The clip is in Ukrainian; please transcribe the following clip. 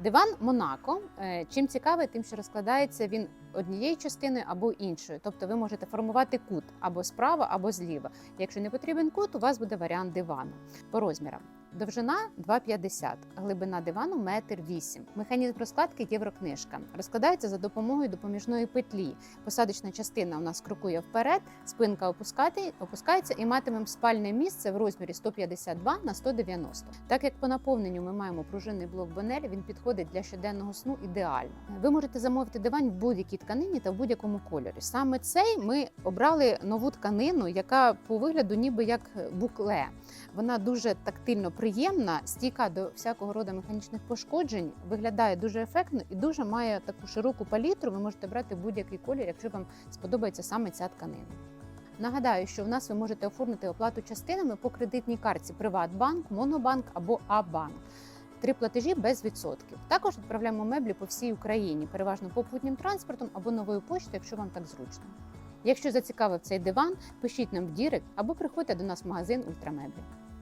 Диван Монако. е, Чим цікавий, тим, що розкладається він однією частиною або іншою. Тобто ви можете формувати кут або справа, або зліва. Якщо не потрібен кут, у вас буде варіант дивану. По розмірам. Довжина 2,50, глибина дивану 1,8 м. Механізм розкладки єврокнижка. Розкладається за допомогою допоміжної петлі. Посадочна частина у нас крокує вперед, спинка опускається і матимемо спальне місце в розмірі 152 на 190. Так як по наповненню ми маємо пружинний блок Бонель, він підходить для щоденного сну ідеально. Ви можете замовити диван в будь-якій тканині та в будь-якому кольорі. Саме цей ми обрали нову тканину, яка по вигляду ніби як букле. Вона дуже тактильно приємна, стійка до всякого роду механічних пошкоджень, виглядає дуже ефектно і дуже має таку широку палітру. Ви можете брати будь-який колір, якщо вам сподобається саме ця тканина. Нагадаю, що в нас ви можете оформити оплату частинами по кредитній картці Приватбанк, Монобанк або А-банк. Три платежі без відсотків. Також відправляємо меблі по всій Україні, переважно попутнім транспортом або новою поштою, якщо вам так зручно. Якщо зацікавив цей диван, пишіть нам в Дірект або приходьте до нас в магазин Ультрамеблі.